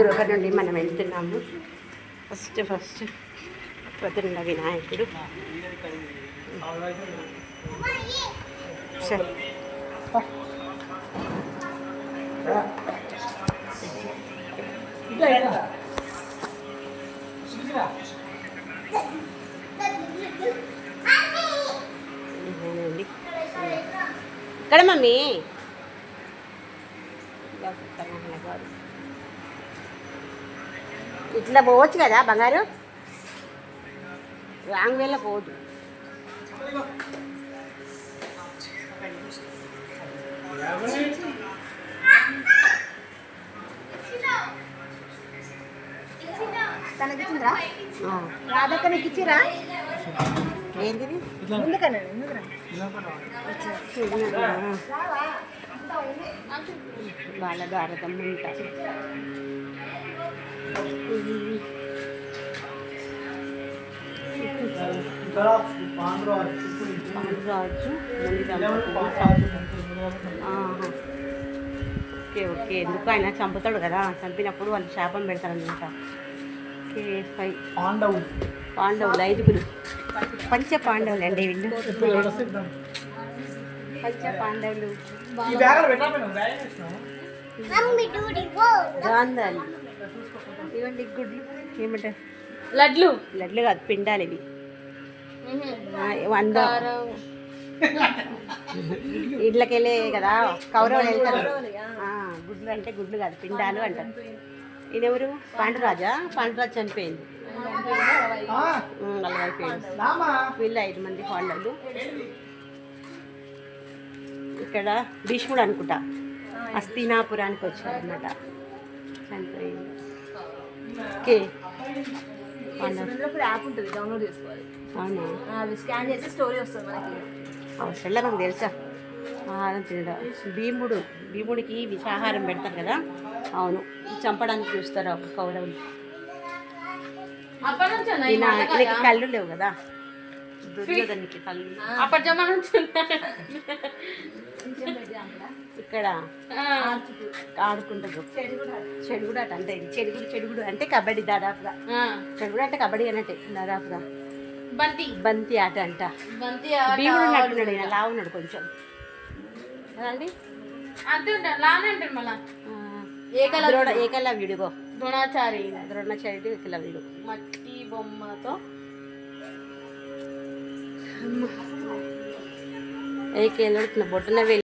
గృహ నుండి మనం వెళ్తున్నాము. ఫస్ట్ ఫస్ట్ పొద్దున్న వినాయకుడు. సరే. ఇక్కడ మమ్మీ. గారు. ఇట్లా పోవచ్చు కదా బంగారు? రాంగ్ వేలో పోదు. తనకి ఇచ్చిండ్రా ఆ. రాధక్క నీకు ఇచ్చిరా ఏంటిది ముందుకన్నా ముందుకు వాళ్ళ భారతం ఉంటారు రాజు. Okay okay. ఎందుకు ఆయన చంపుతాడు కదా? చంపినప్పుడు వాళ్ళు శాపం పెడతారనమాట ఓకే ఫైవ్ పాండవులు. పాండవులు ఐదుగురు. పంచ పాండవులు అండి వీళ్ళు? పంచ పాండవులు. ఈ ఇవ్వండి గుడ్లు. ఏమంటారు? లడ్లు. లడ్లు కాదు పిండాలు ఇవి. వంద. ఇళ్ళకెళ్ళే కదా కౌరవులు వెళ్తారు. ఆ, గుడ్లు అంటే గుడ్లు కాదు పిండాలు అంటారు. ఈయనెవరు పాండురాజా? పాండురాజు చనిపోయింది. ఉమ్, వాళ్ళ ఐదు మంది పాండవులు. ఇక్కడ భీష్ముడు అనుకుంటా. హస్తినాపురానికి వచ్చారనమాట చనిపోయింది. ఓకే యాప్ ఉంటుంది డౌన్లోడ్ చేసుకోవాలి. అవునా? అది స్కాన్ చేసి స్టోరీ వస్తుంది మనకి. అవసరంలా నాకు తెలుసా? ఆహారం తినడం. భీముడు భీముడికి విషాహారం పెడతారు కదా? అవును. చంపడానికి చూస్తారు కౌరవులు. ఈయన కళ్ళు లేవు కదా? దుర్యోధనికి కళ్ళు అప్పటి జమానా. ఇక్కడ ఆడుకుంటారు. చెడుగుడు అట అంటే చెడుగుడు చెడుగుడు అంటే కబడ్డీ దాదాపుగా. చెడుగుడు అంటే కబడ్డీ అన్నట్టే దాదాపుగా. బంతి. బంతి ఆట అంట. బంతి ఆట భీముడు ఈయన లావు ఉన్నాడు కొంచెం. కదండి అంతే ఉంటాడు లానే అంటాడు మళ్ళా. ఆ, ఏకలవ్యుడు. ద్రోణ ఏకలవ్యుడిగో. ద్రోణాచారి. ద్రోణాచార్యుడు ఏకలవ్యుడు. మట్టి బొమ్మతో அதுக்கு எல்லாம் பொட்டனவே